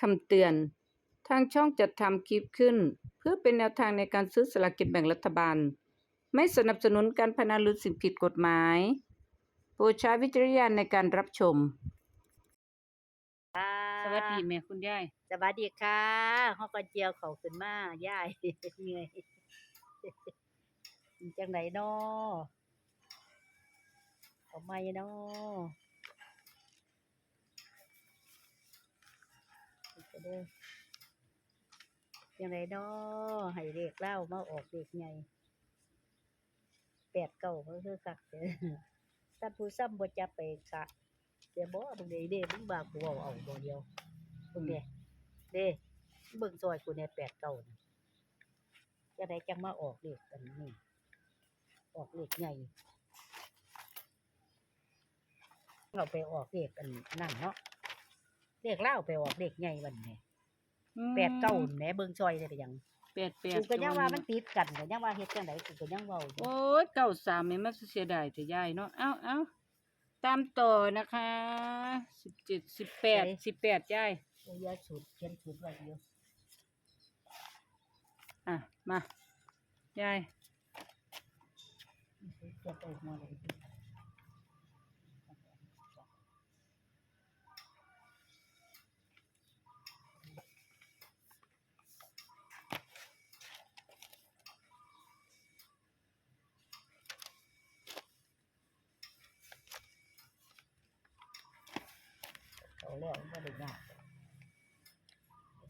คำเตือน ทางช่องจัดทำคลิปขึ้น เพื่อเป็นแนวทางในการซื้อสลากกินแบ่งรัฐบาล ไม่สนับสนุนการพนันหรือสิ่งผิดกฎหมายโปรดใช้วิจารณญาณในการรับชม ค่ะสวัสดีแม่คุณยายสวัสดีค่ะฮอกกระเจียวเขาขึ้นมาย่าย เหนื่อยเป็นจังไหนน้อเอาไม่น้อ เด้อจังไหนน้อให้เด็กเล่ามาออกเด็กไงแปดเก้าก็คือคักเด้อท่านผู้ซ้ำบ่จับไปค่ะเดี๋ยวบ่บางเด้เด้มึงบากูเอาเอาบ่เดียวเบิ่งเด้เด้เบิ่งซอยกูเนี่ยแปดเก้าจะได้จังมาออกเลขกันนี่ออกเลขใหญ่เราไปออกเลขกันนั่นเนาะ เลขเล่าวไปออกเลขใหญ่วันนี้แปดเก้าแหมเบิ่งซอยได้ไปยังแปดแปดกูก็ยังว่ามันติดกันก็ยังว่าเฮ็ดจังไดกูก็ยังเว้าอยู่โอ้ยเก้าสามนี่มันเสียดายแต่ยายเนาะเอ้าเอ้าตามต่อนะคะสิบเจ็ดสิบแปดสิบแปดยายโอ้ยาสูตรเขียนสูตรไว้อยู่อะมายายเขียนไปหัวเลย เอาแล้วมันบ่ได้ยาก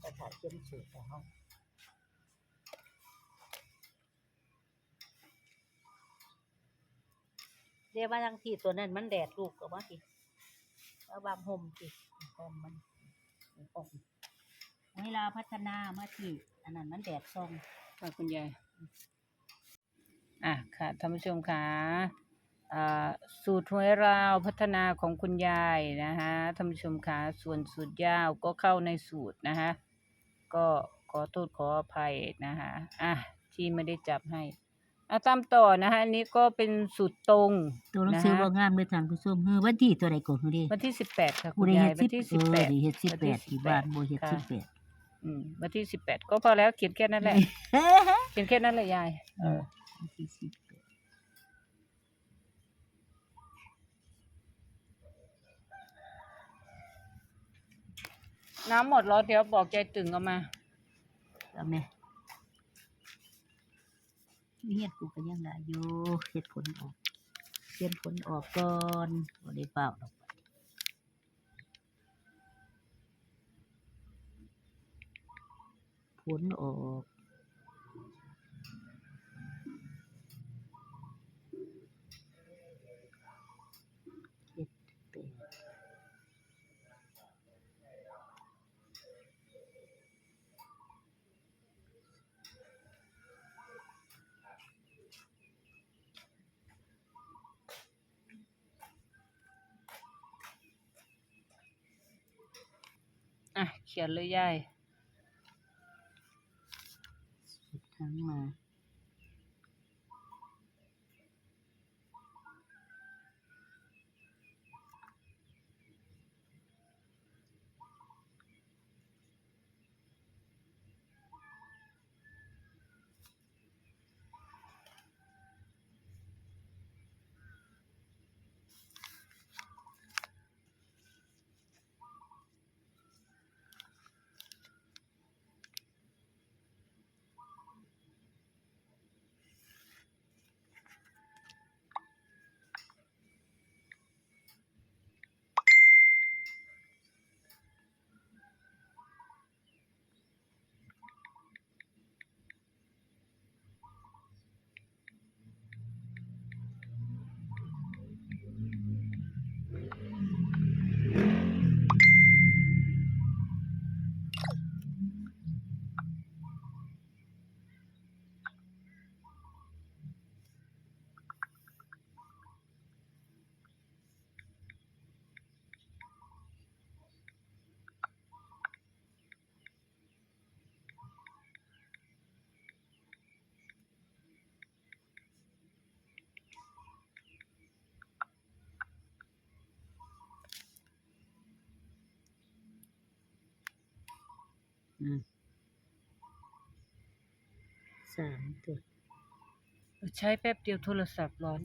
แต่ถ้าเขียนสูตรของเฮาเรียกว่าทั้งที่ตัวนั้นมันแดดลูกก็ว่าสิแล้วบางห่มสิห่มมันห่มเวลาพัฒนามาที่อันนั้นมันแดดส่องค่ะคุณยายอะค่ะท่านผู้ชมค่ะ สูตรหวยราวพัฒนาของคุณยายนะคะท่านผู้ชมค่ะส่วนสูตรยาวก็เข้าในสูตรนะคะก็ขอโทษขออภัยนะคะอะที่ไม่ได้จับให้อะตามต่อนะคะอันนี้ก็เป็นสูตรตรงตัวหนังสือนะคะว่างามเลยท่านผู้ชมเฮ้อวันที่ตัวใดก่อนเฮ้อดิวันที่สิบแปดค่ะกูคุณได้ยาเฮ็ยดวัสินบที่เอสิบอแปดได้เฮ็ดสิบแปดที่บ้านบ่เฮ็ดค่ะสิบแปดอืมวันที่สิบแปดก็พอแล้วเขียนแค่นั้นแหละเขียนแค่นั้นเลยยายเออวันที่สิบแปด น้ำหมดแล้วเดี๋ยวบอกใจตึงเอามาเอาแม่มีเฮ็ดกูก็ยังได้อยู่เฮ็ดผลออกเขียผลออกก่อนบ่ได้เปล่าดอกผลออกเจ็ดแปด อะ เขียนเลยยายสุดทั้งมา สามตัว ใช้แป๊บเดียวโทรศัพท์ร้อน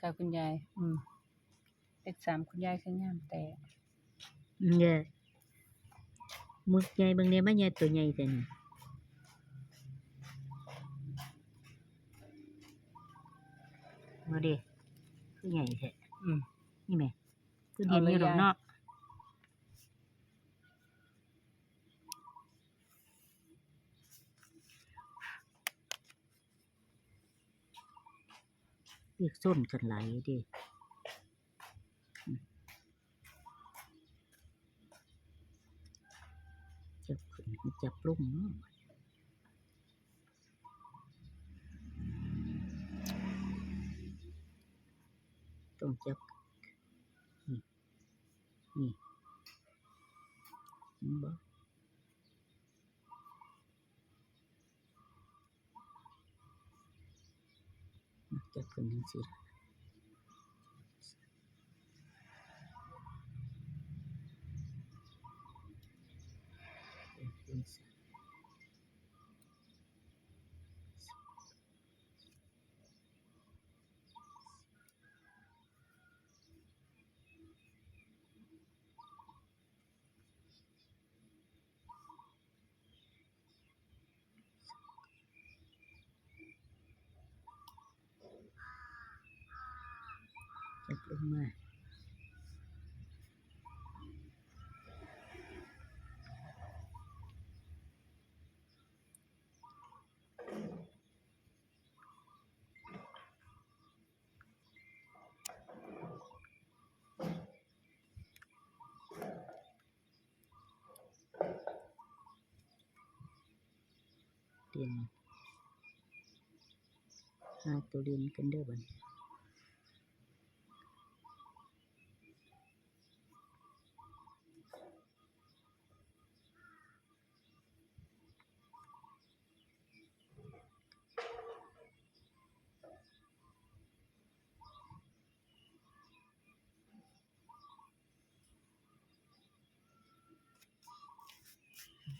ค่ะคุณยาย อืมเลขสามคุณยายคืองามแต่เนี่ยมึกใหญ่บางเนี่ยมันใหญ่ตัวใหญ่แต่นี่มาดิคือใหญ่แท้อืมนี่แหม่คือเอาเห็นเลยอยู่ดอกยายเนาะ เรียกส้นกันไหลดิจับขึ้นจับลงเนาะต้องจับนี่นี่บ่ มาจับขึ้นจังซี่ล่ะเป็นสัตว์ จับลงมาเรีย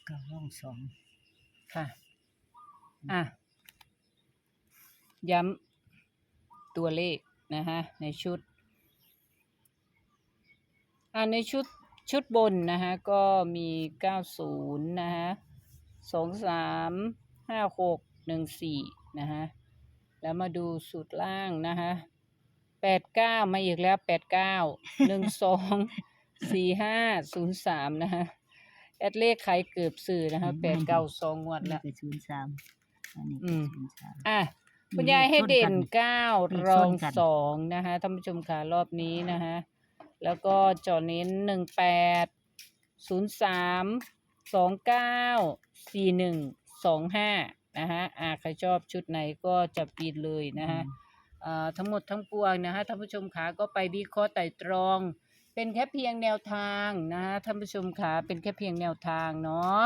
เรียนกันเด้อบัดนี้เก้าร่องสองค่ะ อะ ย้ำตัวเลขนะฮะในชุด อ่าในชุดชุดบนนะฮะก็มีเก้าศูนย์นะฮะสองสามห้าหกหนึ่งสี่นะฮะแล้วมาดูสูตรล่างนะฮะแปดเก้ามาอีกแล้วแปดเก้าหนึ่งสองสี่ห้าศูนย์สามนะฮะ แอดเลขใครเกือบสื่อนะฮะแปดเก้าสองงวดนี่ละก็ศูนย์สามอันนี้อืก็มศูนย์สาม อะอืมคุณยายให้เด่นชนกันเก้าเลขรองชนกัน สองนะคะท่านผู้ชมค่ะรอบนี้นะคะแล้วก็เจอเน้นหนึ่งแปดศูนย์สามสองเก้าสี่หนึ่งสองห้านะคะอ่าใครชอบชุดไหนก็จะปีดเลยนะคะอ่าทั้งหมดทั้งปวงนะคะท่านผู้ชมขาก็ไปวิเคราะห์ไต่ตรอง เป็นแค่เพียงแนวทางนะคะท่านผู้ชมขาเป็นแค่เพียงแนวทางเนาะ